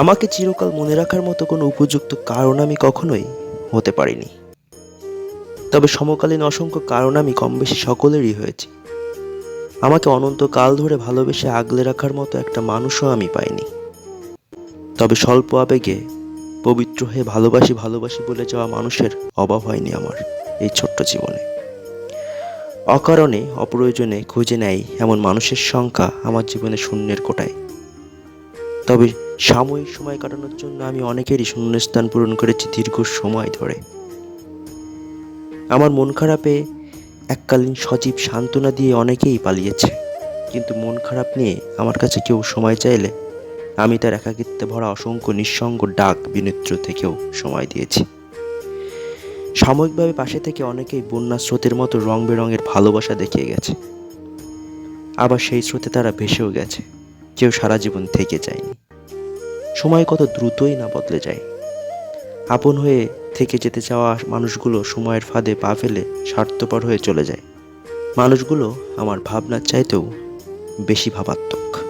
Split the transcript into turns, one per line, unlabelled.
আমাকে চিরকাল মনে রাখার মতো কোনো উপযুক্ত কারণ আমি কখনোই হতে পারিনি। তবে সমকালীন অসংখ্য কারণ আমি কম বেশি সকলেরই হয়েছি। আমাকে অনন্তকাল ধরে ভালোবেসে আগলে রাখার মতো একটা মানুষও আমি পাইনি। তবে স্বল্প আবেগে পবিত্র হয়ে ভালোবাসি ভালোবাসি বলে যাওয়া মানুষের অভাব হয়নি আমার এই ছোট্ট জীবনে। অকারণে, অপ্রয়োজনে খুঁজে নেয় এমন মানুষের সংখ্যা আমার জীবনে শূন্যের কোটায়। তবে সাময়িক সময় কাটানোর জন্য আমি অনেকেরই শূন্যস্থান পূরণ করেছি দীর্ঘ সময় ধরে। আমার মন খারাপে এককালীন সজীব সান্ত্বনা দিয়ে অনেকেই পালিয়েছে। কিন্তু মন খারাপ নিয়ে আমার কাছে কেউ সময় চাইলে আমি তার একাকিত্বে ভরা অসংখ্য নিঃসঙ্গ ডাক বিনেত্র থেকেও সময় দিয়েছি। সাময়িকভাবে পাশে থেকে অনেকেই বন্যা স্রোতের মতো রং বেরঙের ভালোবাসা দেখিয়ে গেছে। আবার সেই স্রোতে তারা ভেসেও গেছে। কেউ সারা জীবন থেকে যায়নি। সময় কত দ্রুতই না বদলে যায়। আপন হয়ে থেকে যেতে চাওয়া মানুষগুলো সময়ের ফাঁদে পা ফেলে স্বার্থপর হয়ে চলে যায়। মানুষগুলো আমার ভাবনার চাইতেও বেশি ভাবাত্মক।